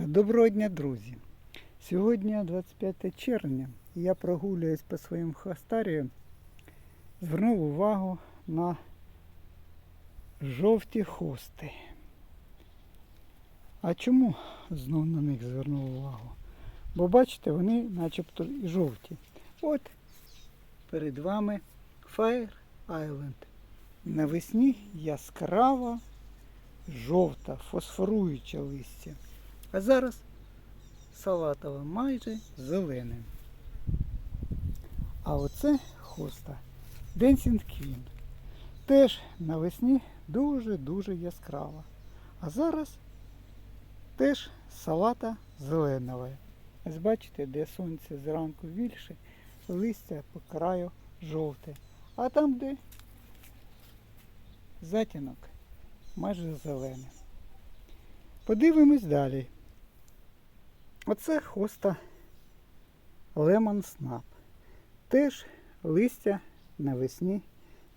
Доброго дня, друзі! Сьогодні 25 червня. Я прогулююсь по своїм хастарію. Звернув увагу на жовті хости. А чому знов на них звернув увагу? Бо бачите, вони начебто і жовті. От перед вами Fire Island. Навесні яскрава жовта, фосфоруюча листя. А зараз салатове майже зелене. А оце хоста Dancing Queen. Теж навесні дуже-дуже яскрава. А зараз теж салата зеленова. Ось бачите, де сонце зранку більше, листя по краю жовте. А там, де затінок, майже зелене. Подивимось далі. Оце хоста Lemon Snap. Теж листя навесні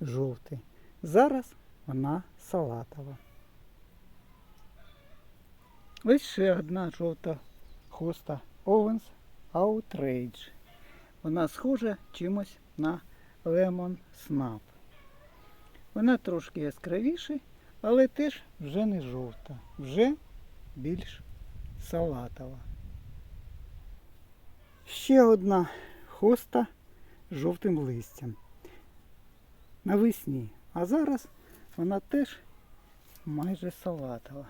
жовте. Зараз вона салатова. Ось ще одна жовта хоста Owens Outrage. Вона схожа чимось на Lemon Snap. Вона трошки яскравіша, але теж вже не жовта, вже більш салатова. Ще одна хоста з жовтим листям. Навесні. А зараз вона теж майже салатова.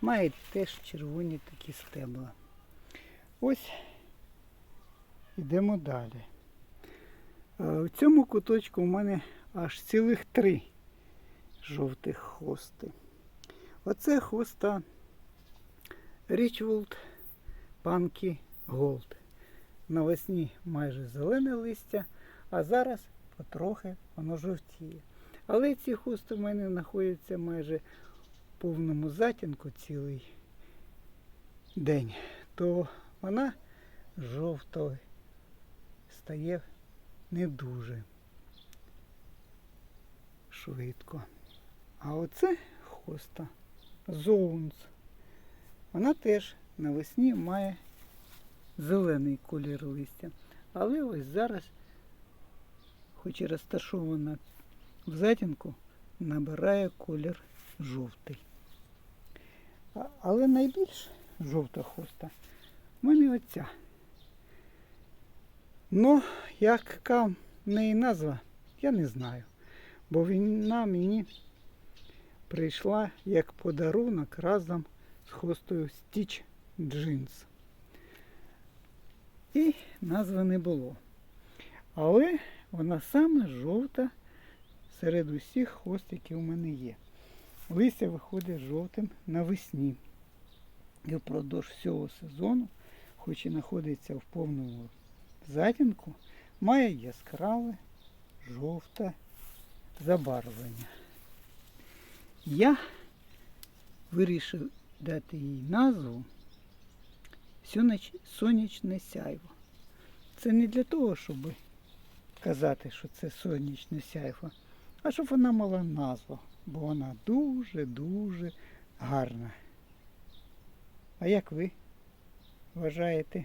Має теж червоні такі стебла. Ось йдемо далі. Е, В цьому куточку у мене аж цілих три жовтих хости. Оце хоста Річволд Панкі Голд. Навесні майже зелене листя, а зараз потрохи воно жовтіє. Але ці хости в мене знаходяться майже в повному затінку цілий день, то вона жовтою стає не дуже швидко. А оце хоста Зоунс. Вона теж навесні має зелений колір листя. Але ось зараз, хоч і розташована в затінку, набирає колір жовтий. Але найбільш жовта хоста в мене оця. Ну, яка в неї назва, я не знаю. Бо вона мені прийшла як подарунок разом з хостою Stitch Jeans. І назви не було. Але вона саме жовта серед усіх хост, які у мене є. Листя виходить жовтим навесні. І впродовж всього сезону, хоч і знаходиться в повному затінку, має яскраве жовте забарвлення. Я вирішив дати їй назву «Сьоніч- сонячне сяйво. Це не для того, щоб казати, що це сонячне сяйво, а щоб вона мала назву, бо вона дуже-дуже гарна. А як ви вважаєте?